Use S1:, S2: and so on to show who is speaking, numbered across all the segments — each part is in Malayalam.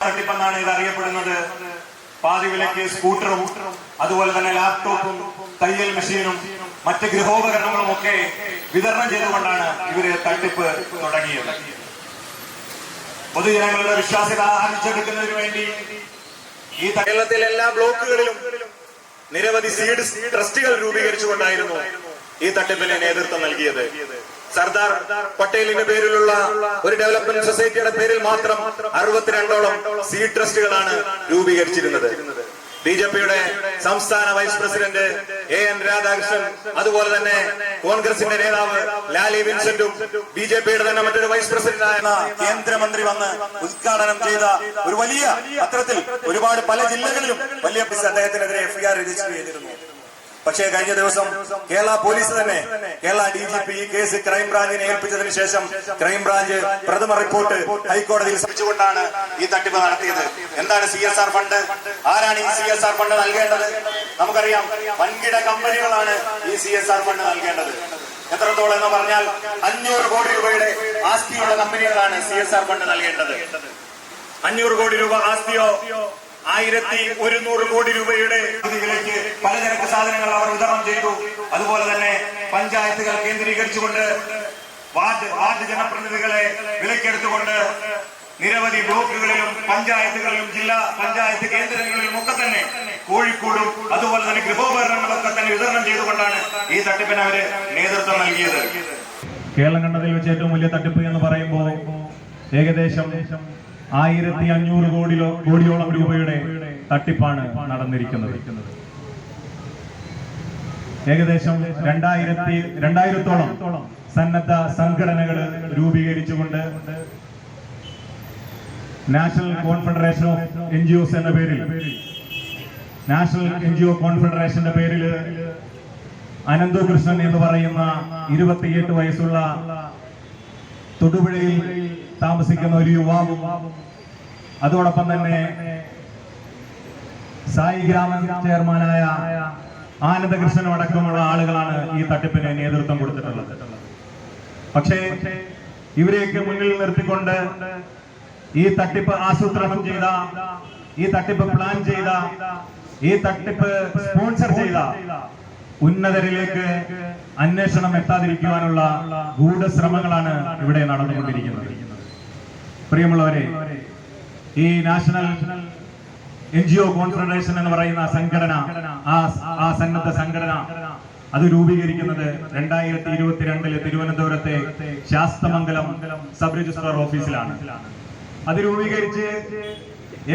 S1: തട്ടിപ്പെന്നാണ് ഇത് അറിയപ്പെടുന്നത് പാതി വിലയ്ക്ക് സ്കൂട്ടറും അതുപോലെ തന്നെ ലാപ്ടോപ്പും തയ്യൽ മെഷീനും മറ്റ് ഗൃഹോപകരണങ്ങളും ഒക്കെ വിതരണം ചെയ്തുകൊണ്ടാണ് ഇവർ തട്ടിപ്പ് തുടങ്ങിയത്. പൊതുജനങ്ങളുടെ വിശ്വാസ്യത ആർജിച്ചെടുക്കുന്നതിന് വേണ്ടി ഈ കേരളത്തിലെ എല്ലാ ബ്ലോക്കുകളിലും നിരവധി സീഡ് ട്രസ്റ്റുകൾ രൂപീകരിച്ചുകൊണ്ടായിരുന്നു ഈ തട്ടിപ്പിന് നേതൃത്വം നൽകിയത്. സർദാർ പട്ടേലിന്റെ പേരിലുള്ള ഒരു ഡെവലപ്മെന്റ് സൊസൈറ്റിയുടെ പേരിൽ മാത്രം അറുപത്തിരണ്ടോളം സീ ട്രസ്റ്റുകളാണ് രൂപീകരിച്ചിരുന്നത്. ബി ജെ പിയുടെ സംസ്ഥാന vice president A N Radhakrishnan അതുപോലെ തന്നെ കോൺഗ്രസിന്റെ നേതാവ് ലാലി വിൻസെന്റും ബി ജെ പിയുടെ തന്നെ മറ്റൊരു വൈസ് പ്രസിഡന്റായ കേന്ദ്രമന്ത്രി വന്ന് ഉദ്ഘാടനം ചെയ്ത ഒരു വലിയ പത്രത്തിൽ ഒരുപാട് പല ജില്ലകളിലും വലിയ അദ്ദേഹത്തിനെതിരെ എഫ്ഐആർ രജിസ്റ്റർ ചെയ്തിരുന്നു. പക്ഷേ കഴിഞ്ഞ ദിവസം കേരള പോലീസ് തന്നെ കേരള ഡി ജി പി ഈ കേസ് ക്രൈംബ്രാഞ്ചിനെ ഏൽപ്പിച്ചതിന് ശേഷം ക്രൈംബ്രാഞ്ച് പ്രഥമ റിപ്പോർട്ട് ഹൈക്കോടതിയിൽ സമർപ്പിച്ചുകൊണ്ടാണ് ഈ തട്ടിപ്പ് നടത്തിയത്. എന്താണ് സി എസ് ആർ ഫണ്ട്? ആരാണ് ഈ സി എസ് ആർ ഫണ്ട് നൽകേണ്ടത്? നമുക്കറിയാം വൻകിട കമ്പനികളാണ് ഈ സി എസ് ആർ ഫണ്ട് നൽകേണ്ടത്. എത്രത്തോളം എന്ന് പറഞ്ഞാൽ അഞ്ഞൂറ് കോടി രൂപയുടെ ആസ്തിയുള്ള കമ്പനികളാണ് സി എസ് ആർ ഫണ്ട് നൽകേണ്ടത്. അഞ്ഞൂറ് കോടി രൂപ ആസ്തിയോ ആയിരത്തി ഒരുന്നൂറ് കോടി രൂപയുടെ വിലയ്ക്ക് പലചരക്ക് സാധനങ്ങൾ അവർ വിതരണം ചെയ്തു. അതുപോലെ തന്നെ പഞ്ചായത്തുകൾ കേന്ദ്രീകരിച്ചുകൊണ്ട് വാർഡ് വാർഡ് ജനപ്രതിനിധികളെ വിലക്കെടുത്തുകൊണ്ട് നിരവധി ബ്ലോക്കുകളിലും പഞ്ചായത്തുകളിലും ജില്ലാ പഞ്ചായത്ത് കേന്ദ്രങ്ങളിലും ഒക്കെ തന്നെ കോഴിക്കോടും അതുപോലെ തന്നെ ഗൃഹോപകരണങ്ങളൊക്കെ തന്നെ വിതരണം ചെയ്തുകൊണ്ടാണ് ഈ തട്ടിപ്പിന് അവർ നേതൃത്വം നൽകിയത്.
S2: കേരളം കണ്ടതിൽ വെച്ച് ഏറ്റവും വലിയ തട്ടിപ്പ് എന്ന് പറയുമ്പോൾ ഏകദേശം ആയിരത്തി അഞ്ഞൂറ് കോടിയോ കോടിയോളം രൂപയുടെ തട്ടിപ്പാണ് നടന്നിരിക്കുന്നത്. ഏകദേശം രണ്ടായിരത്തി രണ്ടായിരത്തോളം സന്നദ്ധ സംഘടനകൾ രൂപീകരിച്ചുകൊണ്ട് national confederation of N G Os എന്ന പേരിൽ നാഷണൽ എൻ ജി ഒ കോൺഫെഡറേഷന്റെ പേരിൽ അനന്തു കൃഷ്ണൻ എന്ന് പറയുന്ന ഇരുപത്തിയെട്ട് വയസ്സുള്ള തൊടുപുഴയിൽ താമസിക്കുന്ന ഒരു യുവാവും. അതോടൊപ്പം തന്നെ സായി ഗ്രാമ ചെയർമാനായ ആനന്ദകൃഷ്ണനും അടക്കമുള്ള ആളുകളാണ് ഈ തട്ടിപ്പിന് നേതൃത്വം കൊടുത്തിട്ടുള്ളത്. പക്ഷേ ഇവരെയൊക്കെ മുന്നിൽ നിർത്തിക്കൊണ്ട് ഈ തട്ടിപ്പ് ആസൂത്രണം ചെയ്ത ഈ തട്ടിപ്പ് പ്ലാൻ ചെയ്ത ഈ തട്ടിപ്പ് സ്പോൺസർ ചെയ്ത ഉന്നതരിലേക്ക് അന്വേഷണം എത്താതിരിക്കുവാനുള്ള ഗൂഢശ്രമങ്ങളാണ് ഇവിടെ നടന്നുകൊണ്ടിരിക്കുന്നത്. പ്രിയമുള്ളവരെ ഈ national N G O confederation എന്ന് പറയുന്ന സംഘടന ആ സന്നദ്ധ സംഘടന അത് രൂപീകരിക്കുന്നത് രണ്ടായിരത്തി ഇരുപത്തിരണ്ടിൽ തിരുവനന്തപുരത്തെ ശാസ്തമംഗലം സബ് രജിസ്ട്രാർ ഓഫീസിലാണ്. അത് രൂപീകരിച്ച്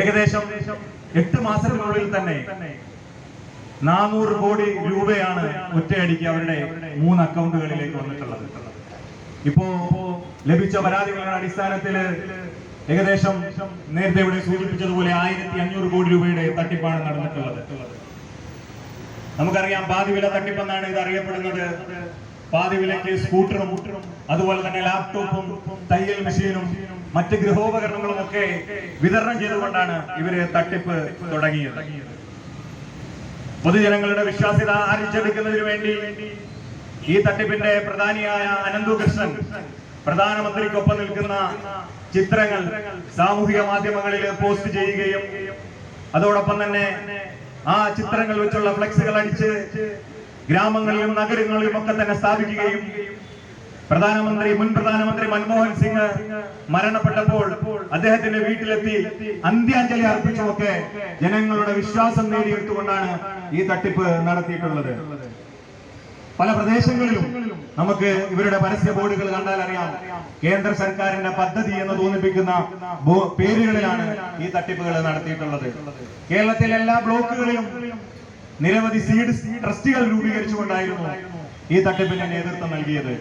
S2: ഏകദേശം എട്ട് മാസത്തിനുള്ളിൽ തന്നെ നാനൂറ് കോടി രൂപയാണ് ഒറ്റയടിക്ക് അവരുടെ മൂന്ന് അക്കൗണ്ടുകളിലേക്ക് വന്നിട്ടുള്ളത്. ഇപ്പോ ലഭിച്ച പരാതികളുടെ അടിസ്ഥാനത്തിൽ ഏകദേശം നേരത്തെ ഇവിടെ സൂചിപ്പിച്ചതുപോലെ ആയിരത്തി അഞ്ഞൂറ് കോടി രൂപയുടെ തട്ടിപ്പാണ് നടന്നിട്ടുള്ളത്. നമുക്കറിയാം പാതി വില തട്ടിപ്പെന്നാണ് ഇത് അറിയപ്പെടുന്നത്. പാതി വിലയ്ക്ക് സ്കൂട്ടറും അതുപോലെ തന്നെ ലാപ്ടോപ്പും തയ്യൽ മെഷീനും മറ്റ് ഗൃഹോപകരണങ്ങളും ഒക്കെ വിതരണം ചെയ്തുകൊണ്ടാണ് ഇവർ തട്ടിപ്പ് തുടങ്ങിയത്. പൊതുജനങ്ങളുടെ വിശ്വാസ്യത ആർജിച്ചെടുക്കുന്നതിന് വേണ്ടി ഈ തട്ടിപ്പിന്റെ പ്രധാനിയായ അനന്തു കൃഷ്ണൻ പ്രധാനമന്ത്രിക്കൊപ്പം നിൽക്കുന്ന ചിത്രങ്ങൾ സാമൂഹിക മാധ്യമങ്ങളിൽ പോസ്റ്റ് ചെയ്യുകയും അതോടൊപ്പം തന്നെ ആ ചിത്രങ്ങൾ വെച്ചുള്ള ഫ്ലെക്സുകൾ അടിച്ച് ഗ്രാമങ്ങളിലും നഗരങ്ങളിലും ഒക്കെ തന്നെ സ്ഥാപിക്കുകയും പ്രധാനമന്ത്രി മുൻ പ്രധാനമന്ത്രി മൻമോഹൻ സിംഗ് മരണപ്പെട്ടപ്പോൾ അദ്ദേഹത്തിന്റെ വീട്ടിലെത്തി അന്ത്യാഞ്ജലി അർപ്പിച്ചുമൊക്കെ ജനങ്ങളുടെ വിശ്വാസം നേടിയെടുത്തുകൊണ്ടാണ് ഈ തട്ടിപ്പ് നടത്തിയിട്ടുള്ളത്. പല പ്രദേശങ്ങളിലും നമുക്ക് ഇവരുടെ പരസ്യ ബോർഡുകൾ കണ്ടാൽ അറിയാം. കേന്ദ്ര സർക്കാരിന്റെ പദ്ധതി എന്ന് തോന്നിപ്പിക്കുന്ന പേരുകളിലാണ് ഈ തട്ടിപ്പുകൾ നടത്തിയിട്ടുള്ളത്. കേരളത്തിലെ എല്ലാ ബ്ലോക്കുകളിലും നിരവധി സീഡ് ട്രസ്റ്റുകൾ രൂപീകരിച്ചുകൊണ്ടായിരുന്നു ഈ തട്ടിപ്പിന് നേതൃത്വം നൽകിയത്.